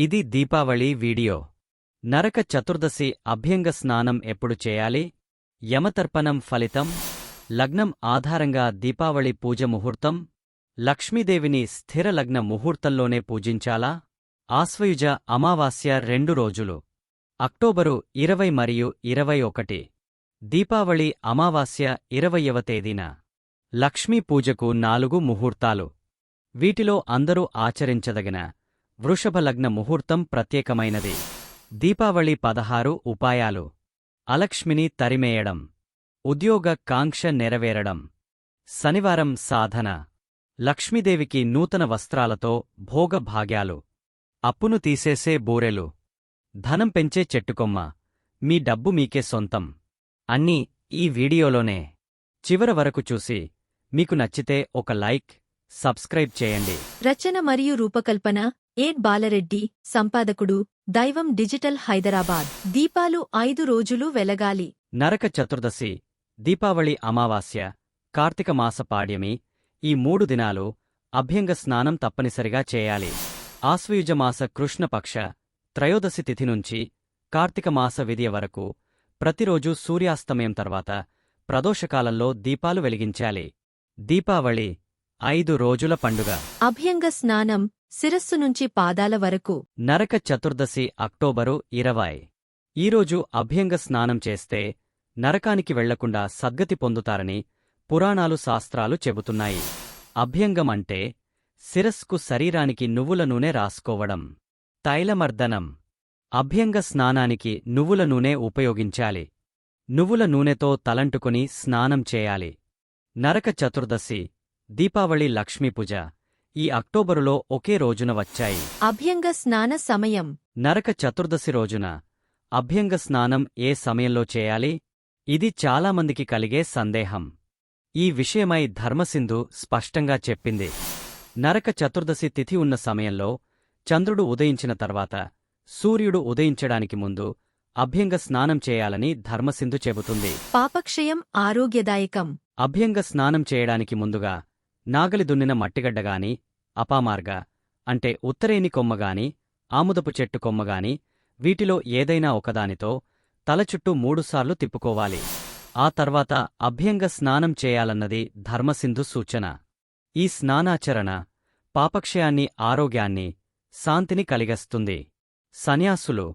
ఇది దీపావళి వీడియో. నరక చతుర్దశి అభ్యంగ స్నానం ఎప్పుడు చేయాలి? యమతర్పణం ఫలితం. లగ్నం ఆధారంగా దీపావళి పూజ ముహూర్తం. లక్ష్మీదేవిని స్థిర లగ్న ముహూర్తంలోనే పూజించాలా? ఆశ్వయుజ అమావాస్య రెండు రోజులు. అక్టోబరు ఇరవై మరియు ఇరవై ఒకటి. దీపావళి అమావాస్య ఇరవయవ తేదీన. లక్ష్మీ పూజకు నాలుగు ముహూర్తాలు. వీటిలో అందరూ ఆచరించదగిన వృషభ లగ్న ముహూర్తం ప్రత్యేకమైనది. దీపావళి పదహారు ఉపాయాలు. అలక్ష్మిని తరిమేయడం. ఉద్యోగ కాంక్ష నెరవేరడం. శనివారం సాధన. లక్ష్మీదేవికి నూతన వస్త్రాలతో భోగభాగ్యాలు. అప్పును తీసేసే బూరెలు. ధనం పెంచే చెట్టుకొమ్మ. మీ డబ్బు మీకే సొంతం. అన్నీ ఈ వీడియోలోనే. చివర వరకు చూసి మీకు నచ్చితే ఒక లైక్ సబ్స్క్రైబ్ చేయండి. రచన మరియు రూపకల్పన ఏడ్ బాలరెడ్డి సంపాదకుడు దైవం డిజిటల్ హైదరాబాద్. దీపాలు ఐదు రోజులు వెలగాలి. నరక చతుర్దశి దీపావళి అమావాస్య కార్తీక మాస పాడ్యమి ఈ మూడు దినాలు అభ్యంగ స్నానం తప్పనిసరిగా చేయాలి. ఆశ్వయుజమాస కృష్ణపక్ష త్రయోదశి తిథి నుంచి కార్తీక మాస విధియ వరకు ప్రతిరోజు సూర్యాస్తమయం తర్వాత ప్రదోషకాలంలో దీపాలు వెలిగించాలి. దీపావళి ఐదు రోజుల పండుగ. అభ్యంగ స్నానం శిరస్సు నుంచి పాదాల వరకు. నరక చతుర్దశి అక్టోబరు ఇరవై. ఈరోజు అభ్యంగ స్నానం చేస్తే నరకానికి వెళ్ళకుండా సద్గతి పొందుతారని పురాణాలు శాస్త్రాలు చెబుతున్నాయి. అభ్యంగం అంటే శిరస్కు శరీరానికి నువ్వుల నూనె రాసుకోవడం. తైలమర్దనం. అభ్యంగ స్నానానికి నువ్వుల నూనె ఉపయోగించాలి. నువ్వుల నూనెతో తలంటుకుని స్నానం చేయాలి. నరక చతుర్దశి దీపావళి లక్ష్మీపూజ ఈ అక్టోబరులో ఒకే రోజున వచ్చాయి. అభ్యంగ స్నాన సమయం. నరక చతుర్దశి రోజున అభ్యంగ స్నానం ఏ సమయంలో చేయాలి? ఇది చాలామందికి కలిగే సందేహం. ఈ విషయమై ధర్మసింధు స్పష్టంగా చెప్పింది. నరక చతుర్దశి తిథి ఉన్న సమయంలో చంద్రుడు ఉదయించిన తర్వాత సూర్యుడు ఉదయించడానికి ముందు అభ్యంగ స్నానం చేయాలని ధర్మసింధు చెబుతుంది. పాపక్షయం ఆరోగ్యదాయకం. అభ్యంగ స్నానం చేయడానికి ముందుగా నాగలి దున్నిన మట్టిగడ్డగాని అపామార్గ అంటే ఉత్తరేని కొమ్మగాని ఆముదపు చెట్టు కొమ్మగాని వీటిలో ఏదైనా ఒకదానితో తల చుట్టూ మూడుసార్లు తిప్పుకోవాలి. ఆ తర్వాత అభ్యంగ స్నానం చేయాలన్నది ధర్మసింధు సూచన. ఈ స్నానాచరణ పాపక్షయాన్ని ఆరోగ్యాన్ని శాంతిని కలిగస్తుంది. సన్యాసులు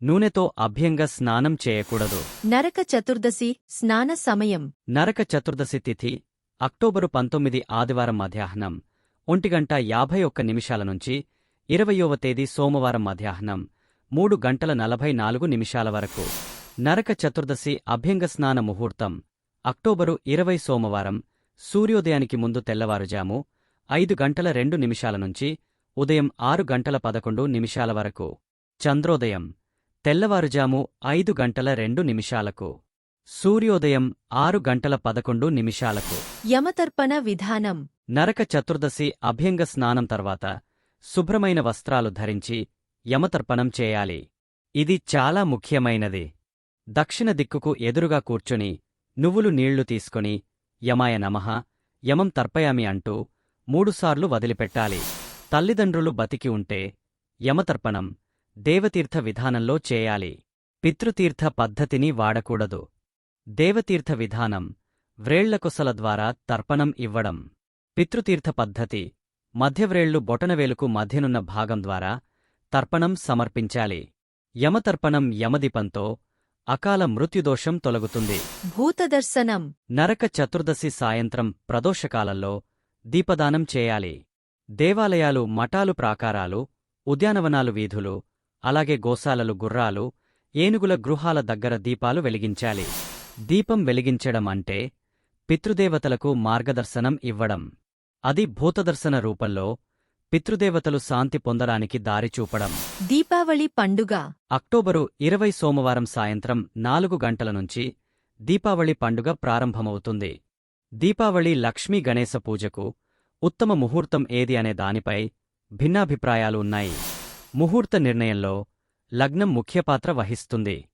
నూనెతో అభ్యంగ స్నానం చేయకూడదు. నరక చతుర్దశి స్నాన సమయం. నరక చతుర్దశి తిథి అక్టోబరు పంతొమ్మిది ఆదివారం మధ్యాహ్నం. ఒంటిగంట యాభై ఒక్క నిమిషాల నుంచి ఇరవయోవ తేదీ సోమవారం మధ్యాహ్నం మూడు గంటల నలభై నాలుగు నిమిషాల వరకు నరక చతుర్దశి అభ్యంగ స్నాన ముహూర్తం అక్టోబరు ఇరవై సోమవారం సూర్యోదయానికి ముందు తెల్లవారుజాము ఐదు గంటల రెండు నిమిషాల నుంచి ఉదయం ఆరు గంటల పదకొండు నిమిషాల వరకు చంద్రోదయం తెల్లవారుజాము ఐదు గంటల రెండు నిమిషాలకు సూర్యోదయం ఆరు గంటల పదకొండు నిమిషాలకు. యమతర్పణ విధానం. నరక చతుర్దశి అభ్యంగ స్నానం తర్వాత శుభ్రమైన వస్త్రాలు ధరించి యమతర్పణం చేయాలి. ఇది చాలా ముఖ్యమైనది. దక్షిణ దిక్కుకు ఎదురుగా కూర్చొని నువ్వులు నీళ్ళు తీసుకొని యమాయ నమః యమం తర్పయామి అంటూ మూడుసార్లు వదిలిపెట్టాలి. తల్లిదండ్రులు బతికి ఉంటే యమతర్పణం దేవతీర్థ విధానంలో చేయాలి. పితృతీర్థ పద్ధతిని వాడకూడదు. దేవతీర్థ విధానం వ్రేళ్ళకొసల ద్వారా తర్పణం ఇవ్వడం. పితృతీర్థ పద్ధతి మధ్యవ్రేళ్ళు బొటనవేలుకు మధ్యనున్న భాగం ద్వారా తర్పణం సమర్పించాలి. యమతర్పణం యమదీపంతో అకాల మృత్యుదోషం తొలగుతుంది. భూతదర్శనం. నరక చతుర్దశి సాయంత్రం ప్రదోషకాలంలో దీపదానం చేయాలి. దేవాలయాలు మఠాలు ప్రాకారాలు ఉద్యానవనాలు వీధులు అలాగే గోశాలలు గుర్రాలు ఏనుగుల గృహాల దగ్గర దీపాలు వెలిగించాలి. దీపం వెలిగించడం అంటే పితృదేవతలకు మార్గదర్శనం ఇవ్వడం. అది భూతదర్శన రూపంలో పితృదేవతలు శాంతి పొందడానికి దారి చూపడం. దీపావళి పండుగ. అక్టోబరు ఇరవై సోమవారం సాయంత్రం నాలుగు గంటల నుంచి దీపావళి పండుగ ప్రారంభమవుతుంది. దీపావళి లక్ష్మీ గణేశ పూజకు ఉత్తమ ముహూర్తం ఏది అనే దానిపై భిన్నాభిప్రాయాలు ఉన్నాయి. ముహూర్త నిర్ణయంలో లగ్నం ముఖ్యపాత్ర వహిస్తుంది.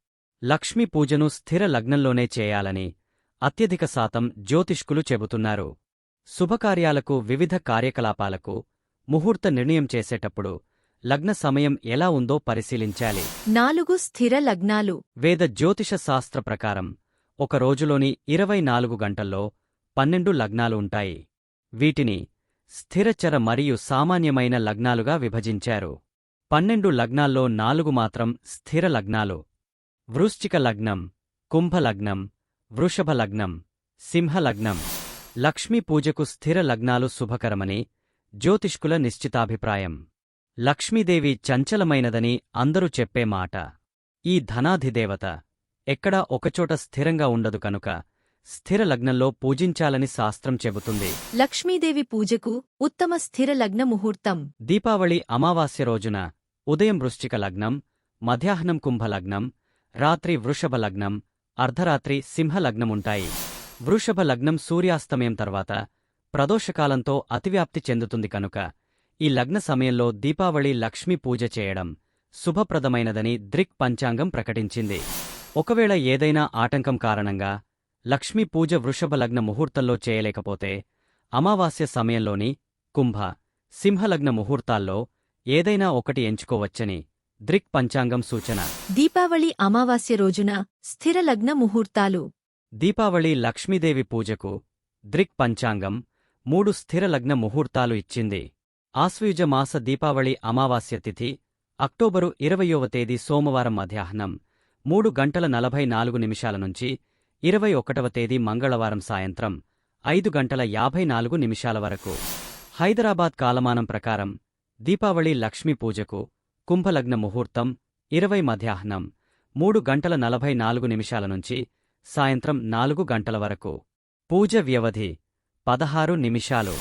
లక్ష్మీ పూజను స్థిర లగ్నంలోనే చేయాలని అత్యధిక శాతం జ్యోతిష్కులు చెబుతున్నారు. శుభకార్యాలకు వివిధ కార్యకలాపాలకు ముహూర్త నిర్ణయం చేసేటప్పుడు లగ్న సమయం ఎలా ఉందో పరిశీలించాలి. నాలుగు స్థిర లగ్నాలు. వేద జ్యోతిష శాస్త్ర ప్రకారం ఒక రోజులోని ఇరవై నాలుగు గంటల్లో పన్నెండు లగ్నాలు ఉంటాయి. వీటిని స్థిరచర మరియు సామాన్యమైన లగ్నాలుగా విభజించారు. పన్నెండు లగ్నాల్లో నాలుగు మాత్రం స్థిర లగ్నాలు. వృశ్చిక లగ్నం కుంభ లగ్నం వృషభ లగ్నం సింహ లగ్నం. లక్ష్మీ పూజకు స్థిర లగ్నాలు శుభకరమని జ్యోతిష్కుల నిశ్చితాభిప్రాయం. లక్ష్మీదేవి చంచలమైనదని అందరూ చెప్పే మాట. ఈ ధనాధిదేవత ఎక్కడా ఒకచోట స్థిరంగా ఉండదు కనుక స్థిర లగ్నంలో పూజించాలని శాస్త్రం చెబుతుంది. లక్ష్మీదేవి పూజకు ఉత్తమ స్థిర లగ్న ముహూర్తం. దీపావళి అమావాస్య రోజున ఉదయం వృశ్చిక లగ్నం మధ్యాహ్నం కుంభ లగ్నం రాత్రి వృషభ లగ్నం అర్ధరాత్రి సింహలగ్నముంటాయి. వృషభ లగ్నం సూర్యాస్తమయం తర్వాత ప్రదోషకాలంతో అతివ్యాప్తి చెందుతుంది కనుక ఈ లగ్న సమయంలో దీపావళి లక్ష్మీ పూజ చేయడం శుభప్రదమైనదని దృక్ పంచాంగం ప్రకటించింది. ఒకవేళ ఏదైనా ఆటంకం కారణంగా లక్ష్మీ పూజ వృషభ లగ్న ముహూర్తంలో చేయలేకపోతే అమావాస్య సమయంలోని కుంభ సింహలగ్న ముహూర్తాల్లో ఏదైనా ఒకటి ఎంచుకోవచ్చని దృక్ పంచాంగం సూచన. దీపావళి అమావాస్య రోజున స్థిర లగ్న ముహూర్తాలు. దీపావళి లక్ష్మీదేవి పూజకు దృక్ పంచాంగం మూడు స్థిర లగ్న ముహూర్తాలు ఇచ్చింది. ఆశ్వయుజ మాస దీపావళి అమావాస్య తిథి అక్టోబరు ఇరవయవ తేదీ సోమవారం మధ్యాహ్నం మూడు గంటల నలభై నాలుగు నిమిషాల నుంచి ఇరవై ఒకటవ తేదీ మంగళవారం సాయంత్రం ఐదు గంటల యాభై నాలుగు నిమిషాల వరకు. హైదరాబాద్ కాలమానం ప్రకారం దీపావళి లక్ష్మీ పూజకు కుంభలగ్న ముహూర్తం ఇరవై మధ్యాహ్నం మూడు గంటల నలభై నాలుగు నిమిషాల నుంచి సాయంత్రం నాలుగు గంటల వరకు. పూజ వ్యవధి పదహారు నిమిషాలు.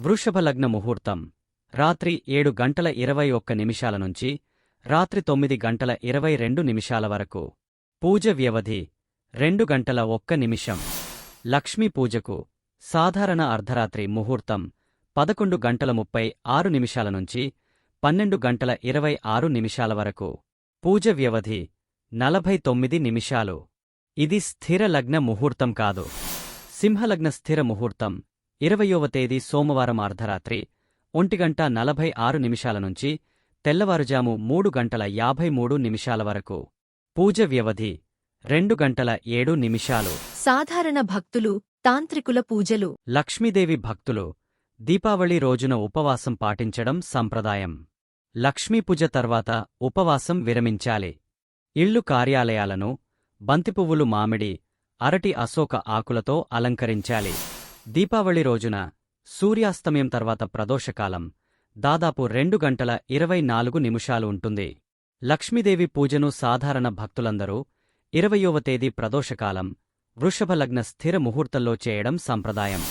వృషభలగ్న ముహూర్తం రాత్రి ఏడు గంటల ఇరవై ఒక్క నిమిషాల నుంచి రాత్రి తొమ్మిది గంటల ఇరవై రెండు నిమిషాల వరకు. పూజ వ్యవధి రెండు గంటల ఒక్క నిమిషం. లక్ష్మీ పూజకు సాధారణ అర్ధరాత్రి ముహూర్తం పదకొండు గంటల ముప్పై ఆరు నిమిషాల నుంచి పన్నెండు గంటల ఇరవై ఆరు నిమిషాల వరకు. పూజ వ్యవధి నలభై తొమ్మిది నిమిషాలు. ఇది స్థిర లగ్న ముహూర్తం కాదు. సింహలగ్న స్థిర ముహూర్తం. ఇరవయవ తేదీ సోమవారం అర్ధరాత్రి. ఒంటిగంట నలభై ఆరు నిమిషాల నుంచి తెల్లవారుజాము మూడు గంటల యాభై మూడు నిమిషాల వరకు. పూజ వ్యవధి రెండు గంటల ఏడు నిమిషాలు. సాధారణ భక్తులు తాంత్రికుల పూజలు. లక్ష్మీదేవి భక్తులు దీపావళి రోజున ఉపవాసం పాటించడం సంప్రదాయం. లక్ష్మీపూజ తర్వాత ఉపవాసం విరమించాలి. ఇళ్ళు కార్యాలయాలను బంతిపువ్వులు మామిడి అరటి అశోక ఆకులతో అలంకరించాలి. దీపావళి రోజున సూర్యాస్తమయం తర్వాత ప్రదోషకాలం దాదాపు రెండు గంటల ఇరవై నాలుగు నిమిషాలు ఉంటుంది. లక్ష్మీదేవి పూజను సాధారణ భక్తులందరూ ఇరవయవ తేదీ ప్రదోషకాలం వృషభలగ్న స్థిర ముహూర్తంలో చేయడం సంప్రదాయం.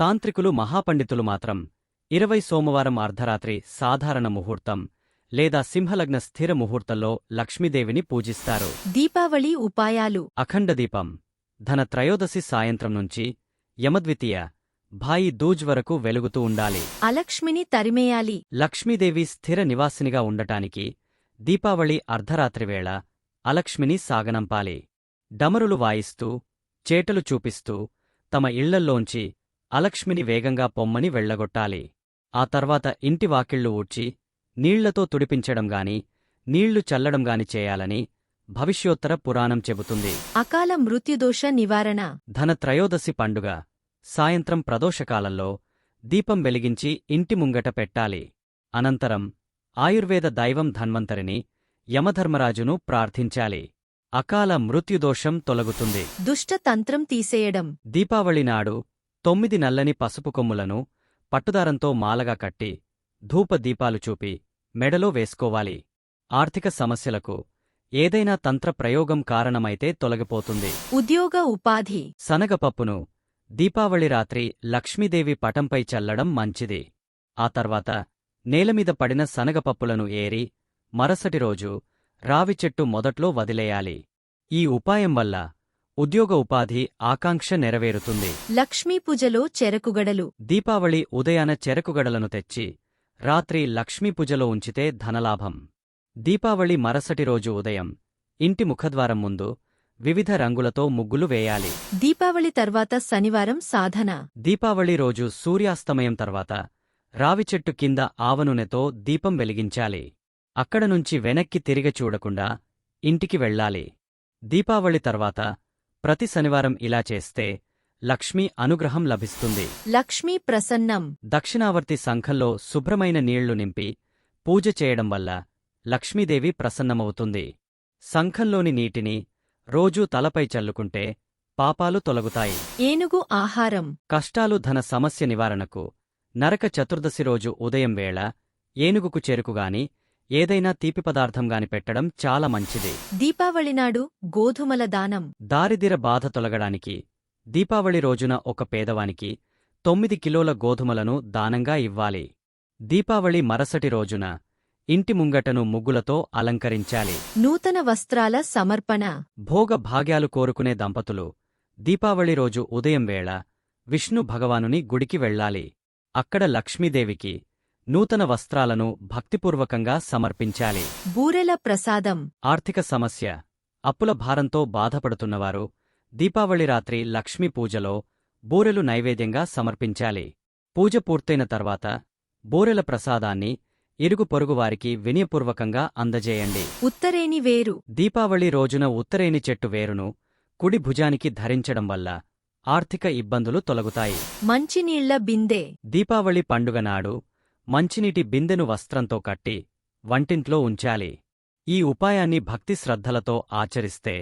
తాంత్రికులు మహాపండితులు మాత్రం ఇరవై సోమవారం అర్ధరాత్రి సాధారణ ముహూర్తం లేదా సింహలగ్న స్థిర ముహూర్తంలో లక్ష్మీదేవిని పూజిస్తారు. దీపావళి ఉపాయాలు. అఖండ దీపం ధన త్రయోదశి సాయంత్రం నుంచి యమద్వితీయ భాయి దూజ్ వరకు వెలుగుతూ ఉండాలి. అలక్ష్మిని తరిమేయాలి. లక్ష్మీదేవి స్థిర నివాసినిగా ఉండటానికి దీపావళి అర్ధరాత్రి వేళ అలక్ష్మిని సాగనంపాలి. డమరులు వాయిస్తూ చేటలు చూపిస్తూ తమ ఇళ్ళల్లోంచి అలక్ష్మిని వేగంగా పొమ్మని వెళ్ళగొట్టాలి ఆ తర్వాత ఇంటి వాకిళ్ళు ఊడ్చి నీళ్ళతో తుడిపించడం గాని నీళ్ళు చల్లడం గాని చేయాలని భవిష్యోత్తర పురాణం చెబుతుంది. అకాల మృత్యుదోష నివారణ. ధన త్రయోదశి పండుగ సాయంత్రం ప్రదోషకాలంలో దీపం వెలిగించి ఇంటి ముంగట పెట్టాలి. అనంతరం ఆయుర్వేద దైవం ధన్వంతరిని యమధర్మరాజును ప్రార్థించాలి. అకాల మృత్యుదోషం తొలగుతుంది. దుష్ట తంత్రం తీసేయడం. దీపావళి నాడు తొమ్మిది నల్లని పసుపు కొమ్ములను పట్టుదారంతో మాలగా కట్టి ధూపదీపాలు చూపి మెడలో వేసుకోవాలి. ఆర్థిక సమస్యలకు ఏదైనా తంత్ర ప్రయోగం కారణమైతే తొలగిపోతుంది. ఉద్యోగ ఉపాధి. శనగపప్పును దీపావళి రాత్రి లక్ష్మీదేవి పటంపై చల్లడం మంచిది. ఆ తర్వాత నేలమీద పడిన శనగపప్పులను ఏరి మరసటి రోజు రావి చెట్టు మొదట్లో వదిలేయాలి. ఈ ఉపాయం వల్ల ఉద్యోగ ఉపాధి ఆకాంక్ష నెరవేరుతుంది. లక్ష్మీ పూజలో చెరకుగడలు. దీపావళి ఉదయాన చెరకుగడలను తెచ్చి రాత్రి లక్ష్మీపూజలో ఉంచితే ధనలాభం. దీపావళి మరసటి రోజు ఉదయం ఇంటి ముఖద్వారం ముందు వివిధ రంగులతో ముగ్గులు వేయాలి. దీపావళి తర్వాత శనివారం సాధన. దీపావళి రోజు సూర్యాస్తమయం తర్వాత రావి చెట్టు కింద ఆవనూనెతో దీపం వెలిగించాలి. అక్కడ నుంచి వెనక్కి తిరిగి చూడకుండా ఇంటికి వెళ్ళాలి. దీపావళి తర్వాత ప్రతి శనివారం ఇలా చేస్తే లక్ష్మీ అనుగ్రహం లభిస్తుంది. లక్ష్మీ ప్రసన్నం. దక్షిణావర్తి సంఘంలో శుభ్రమైన నీళ్ళు నింపి పూజ చేయడం వల్ల లక్ష్మీదేవి ప్రసన్నమవుతుంది. సంఘంలోని నీటిని రోజూ తలపై చల్లుకుంటే పాపాలు తొలగుతాయి. ఏనుగు ఆహారం. కష్టాలు ధన సమస్య నివారణకు నరక చతుర్దశి రోజు ఉదయం వేళ ఏనుగుకు చెరుకుగాని ఏదైనా తీపి పదార్థంగాని పెట్టడం చాలా మంచిది. దీపావళి నాడు గోధుమల దానం. దారిదిర బాధ తొలగడానికి దీపావళి రోజున ఒక పేదవానికి తొమ్మిది కిలోల గోధుమలను దానంగా ఇవ్వాలి. దీపావళి మరసటి రోజున ఇంటి ముంగటను ముగ్గులతో అలంకరించాలి. నూతన వస్త్రాల సమర్పణ. భోగ భాగ్యాలు కోరుకునే దంపతులు దీపావళి రోజు ఉదయం వేళ విష్ణు భగవానుని గుడికి వెళ్ళాలి. అక్కడ లక్ష్మీదేవికి నూతన వస్త్రాలను భక్తిపూర్వకంగా సమర్పించాలి. బూరెల ప్రసాదం. ఆర్థిక సమస్య. అప్పుల భారంతో బాధపడుతున్నవారు దీపావళి రాత్రి లక్ష్మీ పూజలో బూరెలు నైవేద్యంగా సమర్పించాలి. పూజ పూర్తయిన తర్వాత బూరెల ప్రసాదాన్ని ఇరుగు పొరుగువారికి వినయపూర్వకంగా అందజేయండి. ఉత్తరేని వేరు. దీపావళి రోజున ఉత్తరేని చెట్టు వేరును కుడి భుజానికి ధరించడం వల్ల ఆర్థిక ఇబ్బందులు తొలగుతాయి. మంచినీళ్ళ బిందె. దీపావళి పండుగ నాడు మంచినీటి బిందెను వస్త్రంతో కట్టి వంటింట్లో ఉంచాలి. ఈ ఉపాయాన్ని భక్తి శ్రద్ధలతో ఆచరిస్తే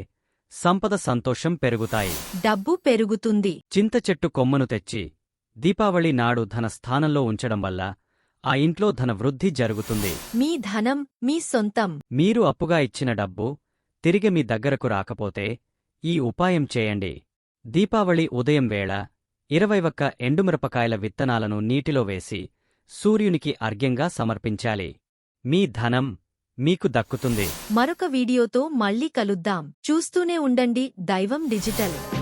సంపద సంతోషం పెరుగుతాయి. డబ్బు పెరుగుతుంది. చింత చెట్టు కొమ్మను తెచ్చి దీపావళి నాడు ధన స్థానంలో ఉంచడం వల్ల ఆ ఇంట్లో ధన వృద్ధి జరుగుతుంది. మీ ధనం మీ సొంతం. మీరు అప్పుగా ఇచ్చిన డబ్బు తిరిగి మీ దగ్గరకు రాకపోతే ఈ ఉపాయం చేయండి. దీపావళి ఉదయం వేళ ఇరవై ఒక్క ఎండుమిరపకాయల విత్తనాలను నీటిలో వేసి సూర్యునికి అర్ఘ్యంగా సమర్పించాలి. మీ ధనం మీకు దక్కుతుంది. మరొక వీడియోతో మళ్ళీ కలుద్దాం. చూస్తూనే ఉండండి దైవం డిజిటల్.